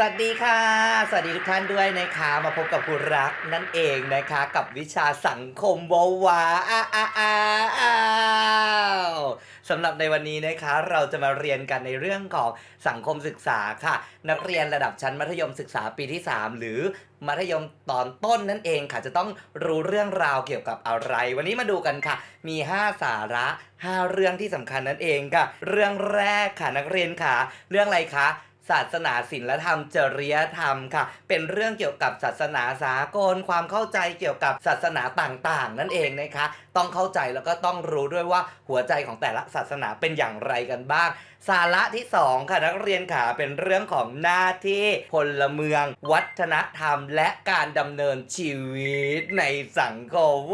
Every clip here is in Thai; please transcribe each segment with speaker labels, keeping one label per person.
Speaker 1: สวัสดีค่ะ สวัสดีทุกท่านด้วยนะคะ มาพบกับคุณรักนั่นเองนะคะ กับวิชาสังคมโบวาอ้าอ้าอ้าอ้าวสำหรับในวันนี้นะคะ เราจะมาเรียนกันในเรื่องของสังคมศึกษาค่ะ นักเรียนระดับชั้นมัธยมศึกษาปีที่ 3 หรือมัธยมตอนต้นนั่นเองค่ะจะต้องรู้เรื่องราวเกี่ยวกับอะไร วันนี้มาดูกันค่ะ มี 5 สาระ 5 เรื่องที่สำคัญนั่นเองค่ะ เรื่องแรกค่ะนักเรียนค่ะ เรื่องอะไรคะ ศาสนาศิลธรรมจริยธรรมค่ะ เป็นเรื่องเกี่ยวกับศาสนาสากลความเข้าใจเกี่ยวกับศาสนาต่างๆ นั่นเองนะคะ ต้องเข้าใจแล้วก็ต้องรู้ด้วยว่าหัวใจของแต่ละศาสนาเป็นอย่างไรกันบ้าง สาระที่ 2 ค่ะนักเรียนค่ะเป็นเรื่องของหน้าที่พลเมือง วัฒนธรรม และการดำเนินชีวิตในสังคม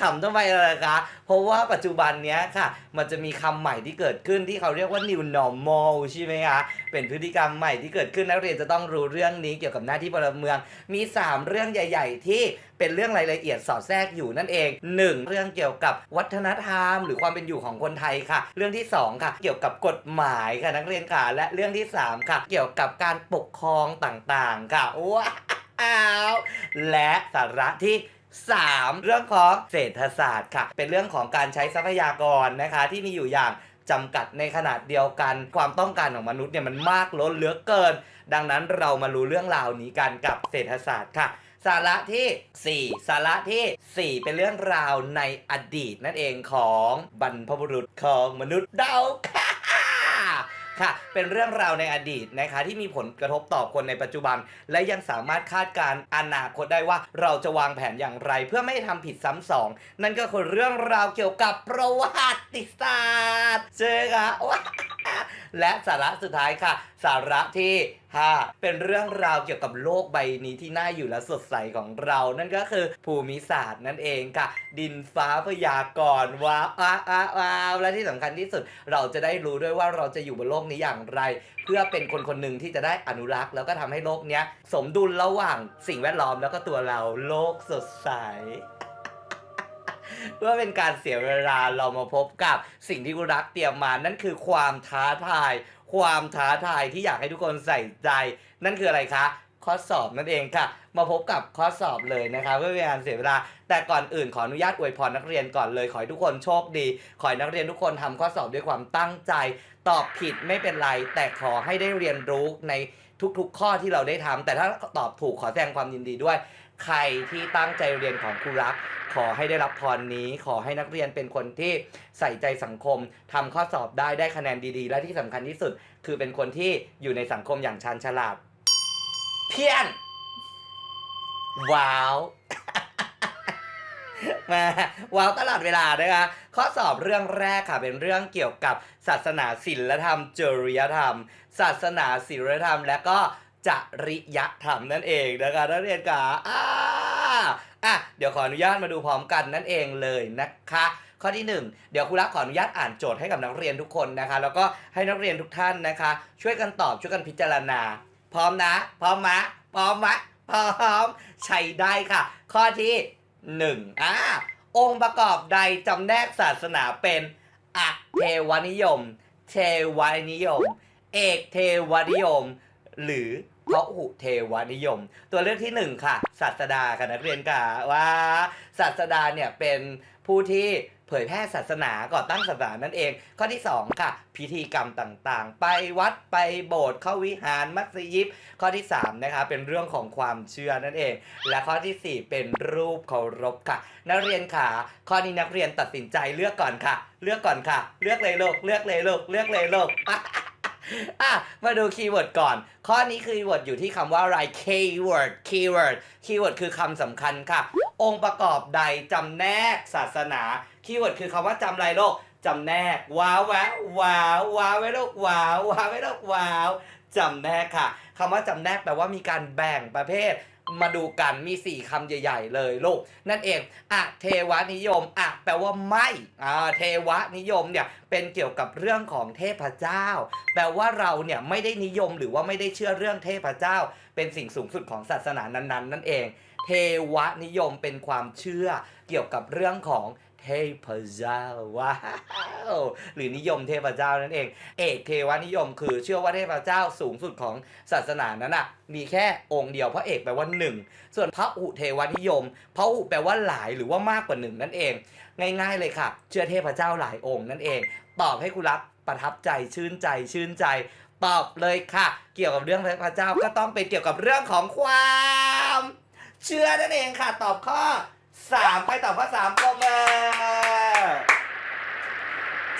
Speaker 1: ขำทำไมล่ะคะ เพราะว่าปัจจุบันเนี้ยค่ะ มันจะมีคำใหม่ที่เกิดขึ้นที่เขาเรียกว่า new normal ใช่ไหมคะ เป็นพฤติกรรมใหม่ที่เกิดขึ้นนักเรียนจะต้องรู้เรื่องนี้เกี่ยวกับหน้าที่พลเมือง มี 3 เรื่องใหญ่ ๆ ที่เป็นเรื่องรายละเอียดสอดแทรกอยู่นั่นเอง 1. เรื่องเกี่ยวกับวัฒนธรรม หรือความเป็นอยู่ของคนไทยค่ะ เรื่องที่ 2 ค่ะ เกี่ยวกับกฎหมายค่ะนักเรียนค่ะ และเรื่องที่ 3 ค่ะ เกี่ยวกับการปกครองต่างๆ ค่ะว้าวและสาระที่ 3. เรื่องของเศรษฐศาสตร์ค่ะ เป็นเรื่องของการใช้ทรัพยากรนะคะ ที่มีอยู่อย่างจำกัดในขนาดเดียวกัน ความต้องการของมนุษย์เนี่ยมันมากล้นเหลือเกิน ดังนั้นเรามารู้เรื่องราวนี้กันกับเศรษฐศาสตร์ค่ะสาระที่ 4 สาระทีสี่4 เป็นเรื่องราวในอดีตนั่นเองของบรรพบุรุษของมนุษย์ดาวค่ะ ค่ะ เป็นเรื่องราวในอดีตนะคะ ที่มีผลกระทบต่อคนในปัจจุบัน และยังสามารถคาดการณ์อนาคตได้ว่าเราจะวางแผนอย่างไร เพื่อไม่ให้ทำผิดซ้ำสอง นั่นก็คือเรื่องราวเกี่ยวกับประวัติศาสตร์เจ๊ค่ะและสาระสุดท้ายค่ะ สาระที่ 5 เป็นเรื่องราวเกี่ยวกับโลกใบนี้ที่น่าอยู่และสดใสของเรา นั่นก็คือภูมิศาสตร์นั่นเองค่ะ ดินฟ้าพยากรณ์ว้าวอ้าวอ้าวอ้าวและที่สำคัญที่สุดเราจะได้รู้ด้วยว่าเราจะอยู่บนโลกนี้อย่างไร เพื่อเป็นคนคนหนึ่งที่จะได้อนุรักษ์ แล้วก็ทำให้โลกเนี้ยสมดุลระหว่างสิ่งแวดล้อมแล้วก็ตัวเราโลกสดใสเพื่อเป็นการเสียเวลาเรามาพบกับสิ่งที่กุรักเตรียมมานั่นคือความท้าทาย ความท้าทายที่อยากให้ทุกคนใส่ใจ นั่นคืออะไรคะ ข้อสอบนั่นเองค่ะ มาพบกับข้อสอบเลยนะคะเพื่อเป็นการเสียเวลา แต่ก่อนอื่นขออนุญาตอวยพรนักเรียนก่อนเลยขอให้ทุกคนโชคดี ขอให้นักเรียนทุกคนทำข้อสอบด้วยความตั้งใจ ตอบผิดไม่เป็นไร แต่ขอให้ได้เรียนรู้ในทุกๆ ข้อที่เราได้ทำแต่ถ้าตอบถูกขอแสดงความยินดีด้วย ใครที่ตั้งใจเรียนของครูรัก ขอให้ได้รับพรนี้ ขอให้นักเรียนเป็นคนที่ใส่ใจสังคมทำข้อสอบได้ได้คะแนนดีๆ และที่สำคัญที่สุด คือเป็นคนที่อยู่ในสังคมอย่างชาญฉลาด เพี้ยน ว้าว มาว้าวตลอดเวลานะคะ ข้อสอบเรื่องแรกค่ะ เป็นเรื่องเกี่ยวกับศาสนาศิลธรรม จริยธรรม ศาสนาศิลธรรม และก็จริยธรรมนั่นเองนะคะนักเรียนค่ะอ่าอะเดี๋ยวขออนุญาตมาดูพร้อมกันนั่นเองเลยนะคะ ข้อที่ 1 เดี๋ยวครูรักขออนุญาตอ่านโจทย์ให้กับนักเรียนทุกคนนะคะ แล้วก็ให้นักเรียนทุกท่านนะคะ ช่วยกันตอบช่วยกันพิจารณา พร้อมนะ พร้อมมะ พร้อมมะ พร้อม ใช้ได้ค่ะ ข้อที่หนึ่งอ่าองค์ประกอบใดจำแนกศาสนาเป็นอะเทวนิยม เทวนิยม เอกเทวนิยม หรือพหุเทวนิยม ตัวเลือกที่หนึ่งค่ะศาสดาค่ะนักเรียนค่ะว่าศาสดาเนี่ยเป็นผู้ที่ ผยแพร่ศาสนาก่อตั้งศาสนานั่นเอง ข้อที่สองค่ะ พิธีกรรมต่างๆ ไปวัดไปโบสถ์เข้าวิหารมัสยิดข้อที่3นะคะเป็นเรื่องของความเชื่อนั่นเอง และข้อทีสี่4 เป็นรูปเคารพค่ะ นักเรียนค่ะข้อนี้นักเรียนตัดสินใจเลือกก่อนค่ะ เลือกก่อนค่ะ เลือกเลยลูกเลือกเลยลูกเลือกเลยลูกอะมาดูคีย์เวิร์ดก่อน ข้อนี้คือคีย์เวิร์ดอยู่ที่คำว่าอะไร keyword keyword keyword คือคำสำคัญค่ะ องค์ประกอบใดจำแนกศาสนา คีย์เวิร์ดคือคำว่าจำไรโลกจำแนกว้าวแวะว้าวว้าวไว้โลกว้าวว้าวไว้โลกว้าวจำแนกค่ะคำว่าจำแนกแปลว่ามีการแบ่งประเภท มาดูกันมี 4คำใหญ่ ๆ เลยลูก นั่นเองอะเทวนิยมอะแปลว่าไม่อ่าเทวนิยมเนี่ยเป็นเกี่ยวกับเรื่องของเทพเจ้า แปลว่าเราเนี่ยไม่ได้นิยมหรือว่าไม่ได้เชื่อเรื่องเทพเจ้า เป็นสิ่งสูงสุดของศาสนานั้นๆ นั่นเอง เทวนิยมเป็นความเชื่อเกี่ยวกับเรื่องของ เทพเจ้าว้าวหรือนิยมเทพเจ้านั่นเอง เอกเทวนิยมคือเชื่อว่าเทพเจ้าสูงสุดของศาสนานั้นน่ะมีแค่องค์เดียวพระเอกแปลว่าหนึ่งส่วนพระอุเทวนิยมพระอุแปลว่าหลายหรือว่ามากกว่าหนึ่งนั่นเอง ง่ายๆเลยค่ะ เชื่อเทพเจ้าหลายองค์นั่นเอง ตอบให้คุณรักประทับใจชื่นใจชื่นใจตอบเลยค่ะ เกี่ยวกับเรื่องเทพเจ้าก็ต้องเป็นเกี่ยวกับเรื่องของความ เชื่อนั่นเองค่ะ ตอบข้อ สามใครตอบข้อ3ปรบมือ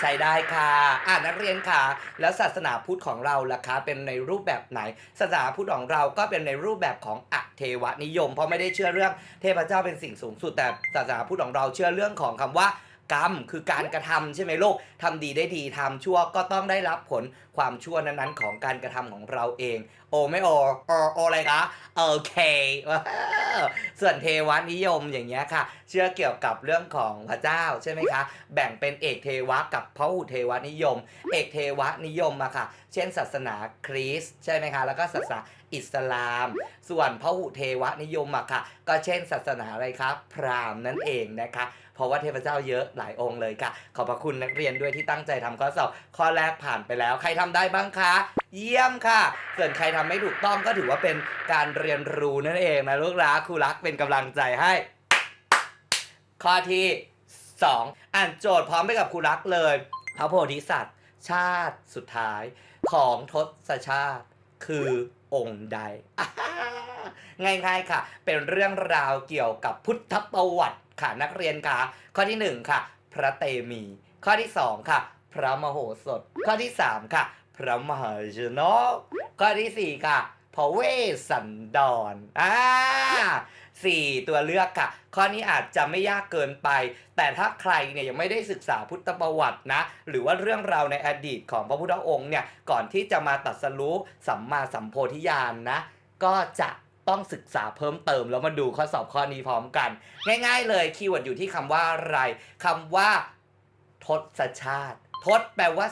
Speaker 1: ใช้ได้ค่ะ อ่านักเรียนค่ะ แล้วศาสนาพุทธของเราล่ะคะ เป็นในรูปแบบไหน ศาสนาพุทธของเราก็เป็นในรูปแบบของอเทวนิยม เพราะไม่ได้เชื่อเรื่องเทพเจ้าเป็นสิ่งสูงสุด แต่ศาสนาพุทธของเราเชื่อเรื่องของคำว่า กรรมคือการกระทำใช่ไหมลูกทำดีได้ดีทำชั่วก็ต้องได้รับผลความชั่วนั้นๆ ของการกระทำของเราเอง โอไม่โอโอโออะไรคะโอเคส่วนเทวนิยมอย่างเงี้ยค่ะ เชื่อเกี่ยวกับเรื่องของพระเจ้าใช่ไหมคะ แบ่งเป็นเอกเทวะกับพหุเทวนิยม เอกเทวนิยมอะค่ะ เช่น ศาสนาคริสต์ใช่ไหมคะแล้วก็ศาสนา อิสลาม ส่วนพหุเทวนิยมอะค่ะ ก็เช่นศาสนาอะไรครับ พราหมณ์นั่นเองนะคะ เพราะว่าเทพเจ้าเยอะหลายองค์เลยค่ะ ขอบพระคุณนักเรียนด้วยที่ตั้งใจทำข้อสอบ ข้อแรกผ่านไปแล้ว ใครทำได้บ้างคะ เยี่ยมค่ะ ส่วนใครทำไม่ถูกต้องก็ถือว่าเป็นการเรียนรู้นั่นเองนะลูกรักครูรักเป็นกำลังใจให้ ข้อที่ 2 อ่านโจทย์พร้อมไปกับครูรักเลย พระโพธิสัตว์ ชาติสุดท้ายของทศชาติคือ องค์ใด ง่ายๆค่ะ เป็นเรื่องราวเกี่ยวกับพุทธประวัติค่ะนักเรียนค่ะ ข้อที่ 1 ค่ะ พระเตมี ข้อที่ 2 ค่ะ พระมโหสถ ข้อที่ 3 ค่ะ พระมหาชนกข้อที่ 4 ค่ะพระเวสสันดรอ่า สี่ตัวเลือกค่ะ ข้อนี้อาจจะไม่ยากเกินไป แต่ถ้าใครเนี่ยยังไม่ได้ศึกษาพุทธประวัตินะ หรือว่าเรื่องราวในอดีตของพระพุทธองค์เนี่ย ก่อนที่จะมาตรัสรู้สัมมาสัมโพธิญาณนะ ก็จะต้องศึกษาเพิ่มเติมแล้วมาดูข้อสอบข้อนี้พร้อมกัน ง่าย ๆ เลยคีย์เวิร์ดอยู่ที่คำว่าอะไรคำว่า ทศชาติ ทศแปลว่า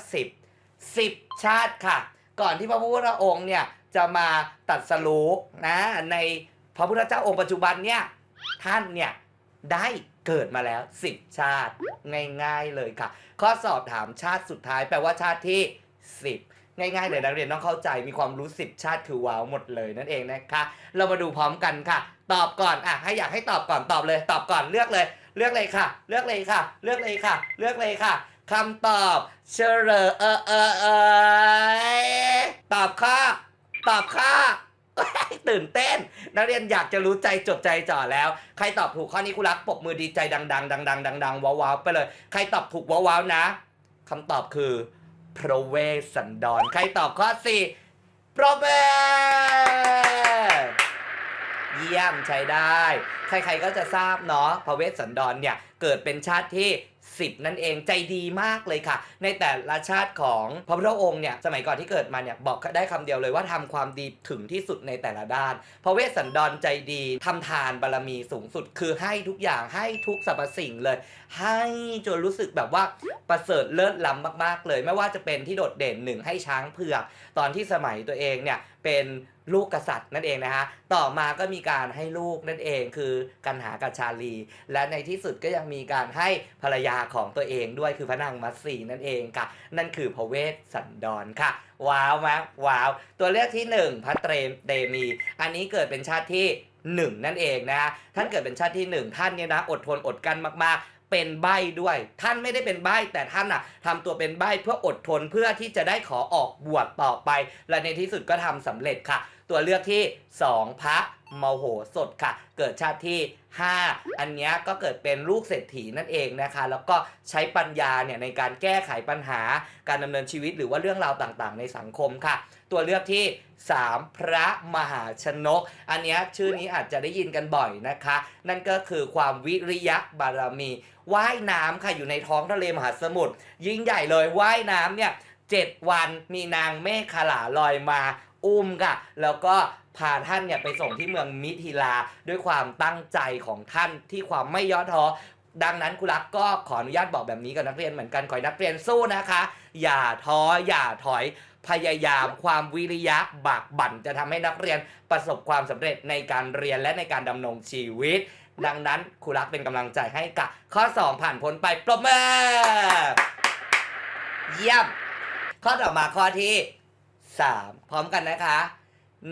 Speaker 1: 10 10 ชาติค่ะ ก่อนที่พระพุทธองค์เนี่ยจะมาตัดสรู้นะใน พระพุทธเจ้าองค์ปัจจุบันเนี่ยท่านเนี่ยได้เกิดมาแล้ว10ชาติง่ายๆเลยค่ะ ข้อสอบถามชาติสุดท้ายแปลว่าชาติที่10ง่ายๆเลยนักเรียนต้องเข้าใจมีความรู้10ชาติคือว้าวหมดเลยนั่นเองนะคะ เรามาดูพร้อมกันค่ะ ตอบก่อนอะให้อยากให้ตอบก่อนตอบเลย ตอบก่อนเลือกเลย เลือกเลยค่ะ เลือกเลยค่ะ เลือกเลยค่ะ เลือกเลยค่ะคำตอบเฉลยเออเออเออตอบข้อตอบข้อ ตื่นเต้น นักเรียนอยากจะรู้ใจจดใจจ่อแล้ว ใครตอบถูกข้อนี้คุณรักปรบมือดีใจดังๆดังๆดังๆว้าวๆไปเลย ใครตอบถูกว้าวๆนะคำตอบคือพระเวสสันดร ใครตอบข้อสี่ปรบมือเยี่ยมใช้ได้ ใครๆก็จะทราบเนาะพระเวสสันดรเนี่ย เกิดเป็นชาติที่10 นั่นเองใจดีมากเลยค่ะ ในแต่ละชาติของพระพุทธองค์เนี่ยสมัยก่อนที่เกิดมาเนี่ยบอกได้คำเดียวเลยว่าทำความดีถึงที่สุดในแต่ละด้าน พระเวสสันดรใจดีทำทานบารมีสูงสุด คือให้ทุกอย่างให้ทุกสรรพสิ่งเลย ให้จนรู้สึกแบบว่าประเสริฐเลิศล้ำมาก ๆ เลย ไม่ว่าจะเป็นที่โดดเด่นหนึ่งให้ช้างเผือก ตอนที่สมัยตัวเองเนี่ยเป็นลูกกษัตริย์นั่นเองนะคะต่อมาก็มีการให้ลูกนั่นเองคือกันหากับชาลี และในที่สุดก็ยังมีการให้ภรรยาของตัวเองด้วยคือพระนางมัตสีนั่นเองค่ะ นั่นคือพระเวสสันดรค่ะว้าวไหมว้าว ตัวเลือกที่หนึ่งพระเตรมเตมี อันนี้เกิดเป็นชาติที่หนึ่งนั่นเองนะท่านเกิดเป็นชาติที่หนึ่งท่านเนี่ยนะอดทนอดกั้นมากๆเป็นใบด้วย ท่านไม่ได้เป็นใบแต่ท่านอะทำตัวเป็นใบเพื่ออดทนเพื่อที่จะได้ขอออกบวชต่อไป และในที่สุดก็ทำสำเร็จค่ะ ตัวเลือกที่ 2 พระมโหสถค่ะ เกิดชาติที่ 5 อันเนี้ยก็เกิดเป็นลูกเศรษฐีนั่นเองนะคะ แล้วก็ใช้ปัญญาเนี่ยในการแก้ไขปัญหาการดำเนินชีวิตหรือว่าเรื่องราวต่างๆ ในสังคมค่ะ ตัวเลือกที่ 3 พระมหาชนก อันเนี้ยชื่อนี้อาจจะได้ยินกันบ่อยนะคะ นั่นก็คือความวิริยะบารมีว่ายน้ำค่ะอยู่ในท้องทะเลมหาสมุทรยิ่งใหญ่เลยว่ายน้ำเนี่ยเจ็ดวันมีนางเมฆขลาลอยมาอุ้มค่ะ แล้วก็ พาท่านเนี่ยไปส่งที่เมืองมิถิลาด้วยความตั้งใจของท่านที่ความไม่ย่อท้อดังนั้นครูรักก็ขออนุญาตบอกแบบนี้กับนักเรียนเหมือนกันขอให้นักเรียนสู้นะคะ อย่าท้ออย่าถอยพยายามความวิริยะบากบั่นจะทำให้นักเรียนประสบความสำเร็จในการเรียนและในการดำรงชีวิต ดังนั้นครูรักเป็นกำลังใจให้กับข้อ 2 ผ่านพ้นไปปรบมือเยี่ยม ข้อต่อมาข้อที่ 3 พร้อมกันนะคะ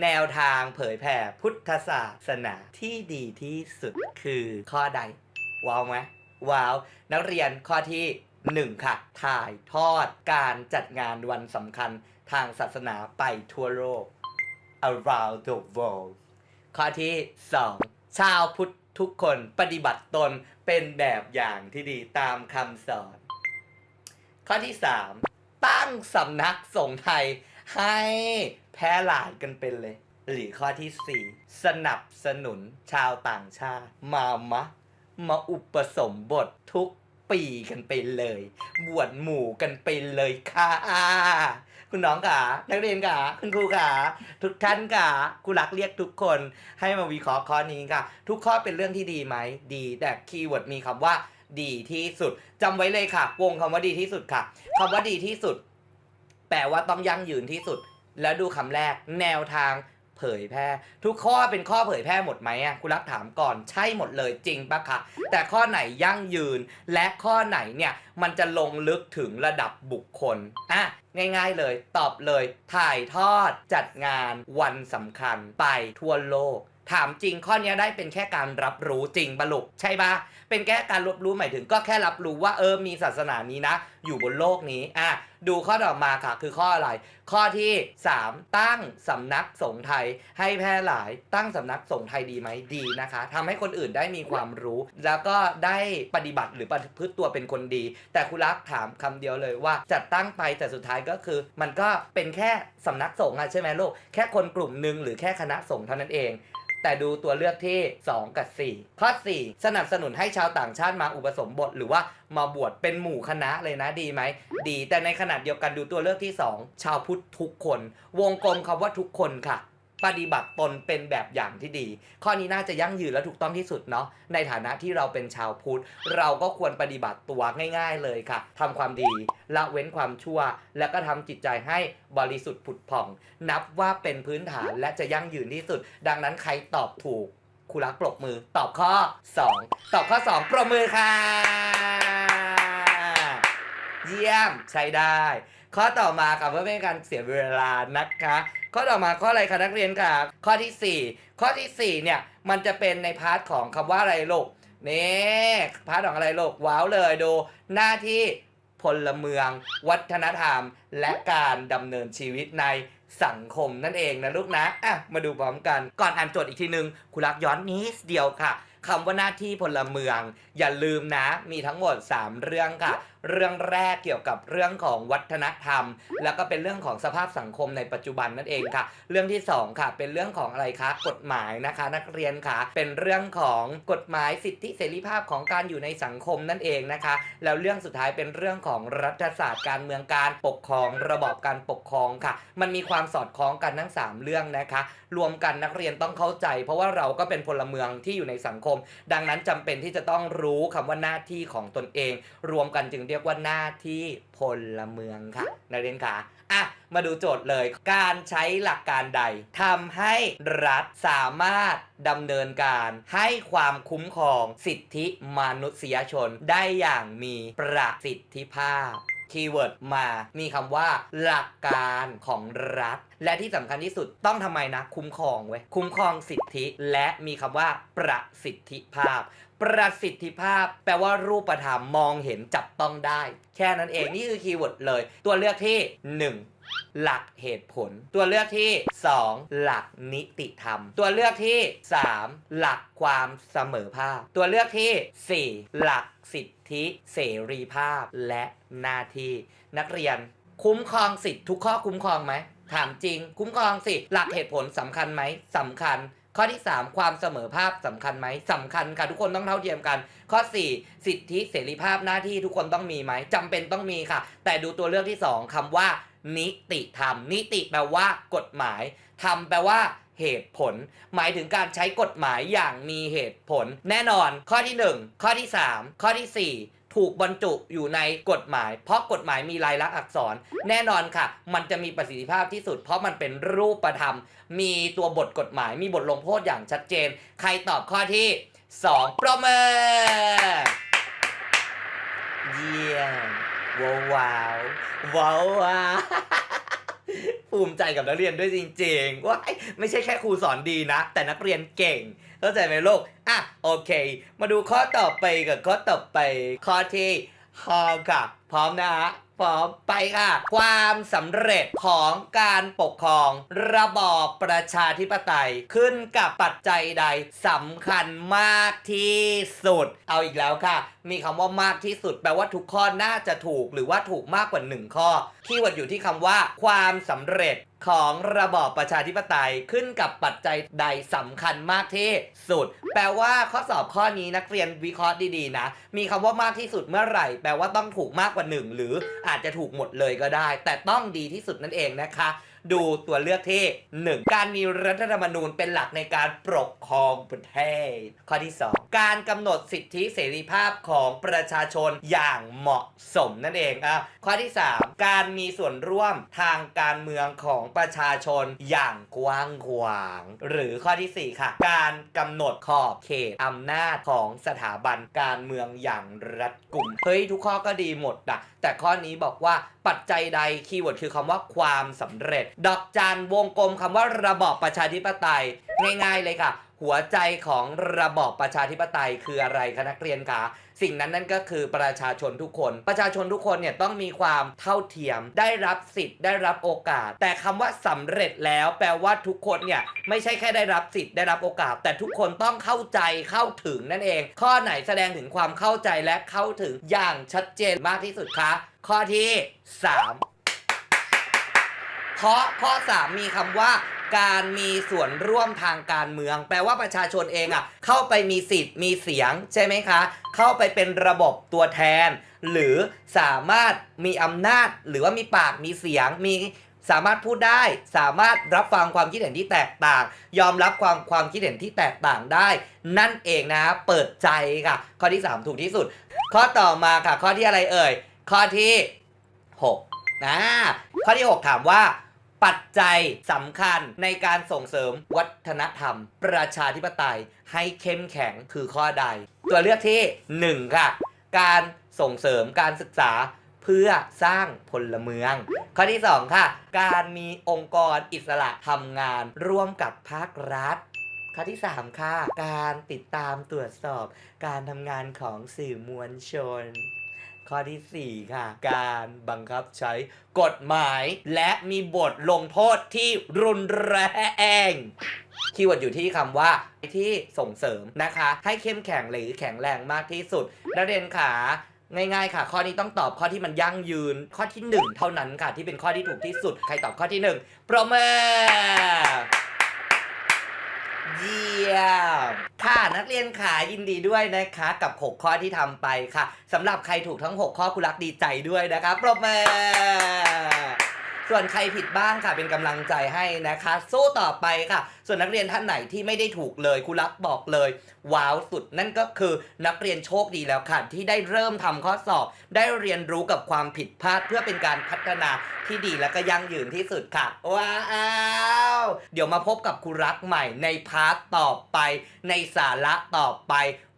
Speaker 1: แนวทางเผยแผ่พุทธศาสนาที่ดีที่สุดคือข้อใด ว้าวไหมว้าว นักเรียนข้อที่ 1 ค่ะ ถ่ายทอดการจัดงานวันสำคัญทางศาสนาไปทั่วโลก around the world ข้อที่ 2 ชาวพุทธทุกคนปฏิบัติตนเป็นแบบอย่างที่ดีตามคำสอน ข้อที่ 3 ตั้งสำนักสงฆ์ไทยให้ แพร่หลายกันเป็นเลย หรือข้อที่ 4 สนับสนุนชาวต่างชาติ มามะ มาอุปสมบททุกปีกันไปเลย บวชหมู่กันไปเลยค่ะคุณน้องค่ะนักเรียนค่ะคุณครูค่ะทุกท่านค่ะครูรักเรียกทุกคนให้มาวิเคราะห์ข้อนี้ค่ะ ทุกข้อเป็นเรื่องที่ดีไหมดีแต่คีย์เวิร์ดมีคำว่า ดีที่สุดจำไว้เลยค่ะ วงคำว่าดีที่สุดค่ะคำว่าดีที่สุด แปลว่าต้องยั่งยืนที่สุด แล้วดูคำแรกแนวทางเผยแพร่ ทุกข้อเป็นข้อเผยแพร่หมดไหมอะคุณรักถามก่อนใช่หมดเลยจริงปะคะแต่ข้อไหนยั่งยืน และข้อไหนเนี่ยมันจะลงลึกถึงระดับบุคคลอะง่ายๆเลยตอบเลย ถ่ายทอดจัดงานวันสำคัญไปทั่วโลกถามจริงข้อนี้ได้เป็นแค่การรับรู้จริงปะลุกใช่ปะเป็นแค่การรับรู้หมายถึงก็แค่รับรู้ว่าเออมีศาสนานี้นะอยู่บนโลกนี้อะดูข้อต่อมาค่ะคือข้ออะไร ข้อที่ 3 ตั้งสำนักสงฆ์ไทย ให้แพร่หลายตั้งสำนักสงฆ์ไทยดีไหมดีนะคะทำให้คนอื่นได้มีความรู้ แล้วก็ได้ปฏิบัติหรือประพฤติตัวเป็นคนดี แต่คุณรักถามคำเดียวเลยว่าจัดตั้งไปแต่สุดท้ายก็คือ มันก็เป็นแค่สำนักสงฆ์อะใช่ไหมลูกแค่คนกลุ่มหนึ่งหรือแค่คณะสงฆ์เท่านั้นเองแต่ดูตัวเลือกที่ 2 กับ 4 ข้อ 4 สนับสนุนให้ชาวต่างชาติมาอุปสมบท หรือว่า มาบวชเป็นหมู่คณะเลยนะดีไหม ดี แต่ในขณะเดียวกันดูตัวเลือกที่ 2 ชาวพุทธทุกคน วงกลมคำว่าทุกคนค่ะ ปฏิบัติตนเป็นแบบอย่างที่ดี ข้อนี้น่าจะยั่งยืนและถูกต้องที่สุดเนาะในฐานะที่เราเป็นชาวพุทธ เราก็ควรปฏิบัติตัวง่าย ๆ เลยค่ะทำความดีละเว้นความชั่ว แล้วก็ทำจิตใจให้บริสุทธิ์ผุดผ่อง นับว่าเป็นพื้นฐานและจะยั่งยืนที่สุด ดังนั้นใครตอบถูกครูรักปรบมือตอบข้อ 2 ตอบข้อ 2 ปรบมือค่ะ เยี่ยมใช้ได้ ข้อต่อมาค่ะเพื่อไม่ให้การเสียเวลานะคะ ข้อต่อมาข้ออะไรคะนักเรียนค่ะ ข้อทีสี่4 ข้อทีสี่ 4 เนี่ยมันจะเป็นในพาร์ทของคำว่าอะไรลูกนี่พาร์ทของอะไรลูกว้าวเลยดูหน้าที่พลเมือง วัฒนธรรม และการดำเนินชีวิตในสังคมนั่นเองนะลูกนะอะมาดูพร้อมกันก่อนอ่านโจทย์อีกทีนึงคุณรักย้อนนิดเดียวค่ะคำว่าหน้าที่พลเมือง อย่าลืมนะ มีทั้งหมด 3 เรื่องค่ะเรื่องแรกเกี่ยวกับเรื่องของวัฒนธรรม แล้วก็เป็นเรื่องของสภาพสังคมในปัจจุบันนั่นเองค่ะ เรื่องที่สองค่ะ เป็นเรื่องของอะไรคะกฎหมายนะคะ นักเรียนค่ะ เป็นเรื่องของกฎหมายสิทธิเสรีภาพของการอยู่ในสังคมนั่นเองนะคะ แล้วเรื่องสุดท้ายเป็นเรื่องของรัฐศาสตร์การเมืองการปกครอง ระบอบการปกครองค่ะ มันมีความสอดคล้องกันทั้ง 3 เรื่องนะคะ รวมกันนักเรียนต้องเข้าใจ เพราะว่าเราก็เป็นพลเมืองที่อยู่ในสังคม ดังนั้นจำเป็นที่จะต้องรู้คำว่าหน้าที่ของตนเอง รวมกันจึงเรียกว่าหน้าที่พลเมืองค่ะนักเรียนค่ะอะมาดูโจทย์เลย การใช้หลักการใดทำให้รัฐสามารถดำเนินการให้ความคุ้มครองสิทธิมนุษยชนได้อย่างมีประสิทธิภาพคีย์เวิร์ดมา มีคำว่า หลักการของรัฐ และที่สำคัญที่สุดต้องทำไมนะ คุ้มครองเว้ย คุ้มครองสิทธิ และมีคำว่าประสิทธิภาพ ประสิทธิภาพ แปลว่ารูปธรรมมองเห็นจับต้องได้ แค่นั้นเองนี่คือคีย์เวิร์ดเลย ตัวเลือกที่ 1 หลักเหตุผล ตัวเลือกที่ 2 หลักนิติธรรม ตัวเลือกที่ 3 หลักความเสมอภาค ตัวเลือกที่ 4 หลักสิทธิเสรีภาพและหน้าที่ นักเรียนคุ้มครองสิทธิทุกข้อคุ้มครองไหมถามจริง คุ้มครองสิ หลักเหตุผลสำคัญไหมสำคัญ ข้อที่ 3 ความเสมอภาพสำคัญไหมสำคัญค่ะทุกคนต้องเท่าเทียมกัน ข้อ 4 สิทธิเสรีภาพหน้าที่ทุกคนต้องมีไหมจำเป็นต้องมีค่ะ แต่ดูตัวเลือกที่ 2คำว่า นิติธรรม นิติแปลว่ากฎหมายธรรมแปลว่าเหตุผล หมายถึงการใช้กฎหมายอย่างมีเหตุผล แน่นอน ข้อที่ 1 ข้อที่ 3 ข้อทีสี่4 ถูกบรรจุอยู่ในกฎหมาย เพราะกฎหมายมีลายลักษณ์อักษร แน่นอนค่ะ มันจะมีประสิทธิภาพที่สุด เพราะมันเป็นรูปธรรม มีตัวบทกฎหมาย มีบทลงโทษอย่างชัดเจน ใครตอบข้อที่สองประเมินเยี่ยมว้าวว้าวว้าววาวภูมิใจกับนักเรียนด้วยจริงๆว้ายไม่ใช่แค่ครูสอนดีนะ แต่นักเรียนเก่ง เข้าใจไหมลูกอะโอเค มาดูข้อต่อไปกับข้อต่อไป ข้อที่หอค่ะ พร้อมนะฮะพร้อมไปค่ะ ความสำเร็จของการปกครอง ระบอบประชาธิปไตย ขึ้นกับปัจจัยใดสำคัญมากที่สุด เอาอีกแล้วค่ะ มีคำว่ามากที่สุด แปลว่าทุกข้อน่าจะถูกหรือว่าถูกมากกว่าหนึ่งข้อที่วัดอยู่ที่คำว่า ความสำเร็จ ของระบอบประชาธิปไตยขึ้นกับปัจจัยใดสำคัญมากที่สุด แปลว่าข้อสอบข้อนี้นักเรียนวิเคราะห์ดีๆนะ มีคำว่ามากที่สุดเมื่อไหร่ แปลว่าต้องถูกมากกว่าหนึ่งหรืออาจจะถูกหมดเลยก็ได้ แต่ต้องดีที่สุดนั่นเองนะคะ ดูตัวเลือกที่ 1 การมีรัฐธรรมนูญเป็นหลักในการปกครองประเทศ ข้อที่ 2 การกำหนดสิทธิเสรีภาพของประชาชนอย่างเหมาะสมนั่นเองอะข้อที่ 3 การมีส่วนร่วมทางการเมืองของประชาชนอย่างกว้างขวาง หรือข้อทีสี่4 ค่ะ การกำหนดขอบเขตอำนาจของสถาบันการเมืองอย่างรัดกุมเฮ้ยทุกข้อก็ดีหมดอะแต่ข้อนี้บอกว่าปัจจัยใดคีย์เวิร์ดคือคำว่าความสำเร็จดอกจันวงกลมคำว่าระบอบประชาธิปไตย ง่าย ๆ เลยค่ะ หัวใจของระบอบประชาธิปไตยคืออะไรคะนักเรียนคะสิ่งนั้นนั่นก็คือประชาชนทุกคน ประชาชนทุกคนเนี่ยต้องมีความเท่าเทียม ได้รับสิทธิ์ได้รับโอกาส แต่คำว่าสำเร็จแล้ว แปลว่าทุกคนเนี่ยไม่ใช่แค่ได้รับสิทธิ์ได้รับโอกาส แต่ทุกคนต้องเข้าใจเข้าถึงนั่นเอง ข้อไหนแสดงถึงความเข้าใจและเข้าถึงอย่างชัดเจนมากที่สุดคะข้อที่ 3 เพราะข้อ3มีคำว่า การมีส่วนร่วมทางการเมือง แปลว่าประชาชนเองอะเข้าไปมีสิทธิ์มีเสียงใช่ไหมคะ เข้าไปเป็นระบบตัวแทน หรือสามารถมีอำนาจ หรือว่ามีปากมีเสียงมีสามารถพูดได้สามารถรับฟังความคิดเห็นที่แตกต่าง ยอมรับความความคิดเห็นที่แตกต่างได้ นั่นเองนะเปิดใจค่ะ ข้อที่ 3 ถูกที่สุด ข้อต่อมาค่ะ ข้อที่อะไรเอ่ย ข้อที่ 6นะข้อที่ 6 ถามว่า ปัจจัยสำคัญในการส่งเสริมวัฒนธรรม ประชาธิปไตยให้เข้มแข็งคือข้อใด ตัวเลือกที่ 1 ค่ะ การส่งเสริมการศึกษาเพื่อสร้างพลเมือง ข้อที่ 2 ค่ะ การมีองค์กรอิสระทำงานร่วมกับภาครัฐข้อที่ 3 ค่ะ การติดตามตรวจสอบการทำงานของสื่อมวลชน ข้อทีสี่ 4 ค่ะ การบังคับใช้กฎหมาย และมีบทลงโทษที่รุนแรงคีย์เวิร์ดอยู่ที่คำว่าที่ส่งเสริมนะคะ ให้เข้มแข็งหรือแข็งแรงมากที่สุดนักเรียนขาง่ายๆ ค่ะ ข้อนี้ต้องตอบข้อที่มันยั่งยืน ข้อที่ 1 เท่านั้นค่ะ ที่เป็นข้อที่ถูกที่สุด ใครตอบข้อที่ 1 ปรบมือ เยี่ยม ค่ะนักเรียนขายินดีด้วยนะคะ กับ 6 ข้อที่ทำไปค่ะสำหรับใครถูกทั้ง 6 ข้อคุณรักดีใจด้วยนะคะปรบมือส่วนใครผิดบ้างค่ะเป็นกำลังใจให้นะคะ สู้ต่อไปค่ะ ส่วนนักเรียนท่านไหนที่ไม่ได้ถูกเลยครูรักบอกเลย ว้าวสุดนั่นก็คือนักเรียนโชคดีแล้วค่ะ ที่ได้เริ่มทำข้อสอบ ได้เรียนรู้กับความผิดพลาดเพื่อเป็นการพัฒนาที่ดีและก็ยั่งยืนที่สุดค่ะ ว้าวเดี๋ยวมาพบกับครูรักใหม่ในพาร์ทต่อไป ในสาระต่อไป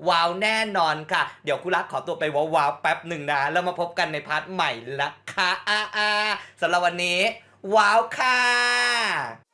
Speaker 1: ว้าวแน่นอนค่ะ เดี๋ยวครูรักขอตัวไปว้าวๆแป๊บหนึ่งนะแล้วมาพบกันในพาร์ทใหม่ละค่ะอ่าสำหรับวันนี้ ว้าวค่ะ